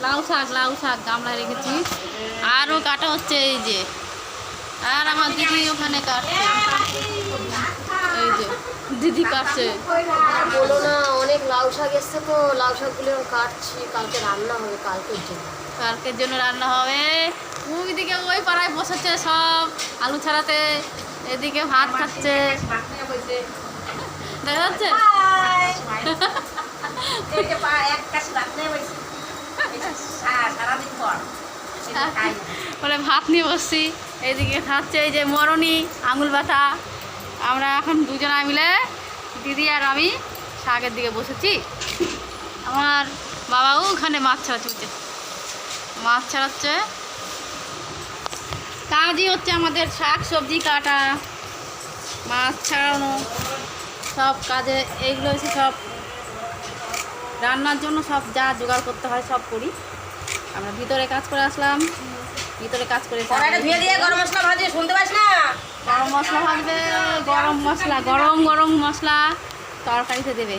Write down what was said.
লাউ শাক লাউ শাক গামলায় রেখেছি। আরও কাটা হচ্ছে এই যে। আর আমার দিদি ওখানে কাটছে। এই যে দিদি কাটছে। বলো না অনেক লাউ শাক এসছে তো লাউ শাকগুলো আমি কাটছি। কালকে রান্না হবে কালকের জন্য। কালকের জন্য রান্না হবে। ওই দিকে ওই পাড়ায় বসেছে সব। আলু ছাড়াতে এদিকে ভাত খাচ্ছে। দেখা যাচ্ছে? বলে ভাত নিয়ে বসছি। এইদিকে খাচ্ছে এই যে মরণি আঙুল ব্যথা আমরা এখন দুজনা মিলে দিদি আর আমি শাকের দিকে বসেছি। আমার বাবাও ওখানে মাছ ছাড়াচ্ছে মাছ ছাড়াচ্ছে। কাজই হচ্ছে আমাদের শাক, সবজি কাটা, মাছ ছাড়ানো, সব কাজে এইগুলো হচ্ছে সব রান্নার জন্য সব যা জোগাড় করতে হয় সব করি। আমরা ভিতরে কাজ করে আসলাম। ভিতরে কাজ করে গরম মশলা ভাজি শুনতে পাস না? গরম মশলা ভাজবে গরম মশলা গরম গরম মশলা। তরকারিতে দেবে।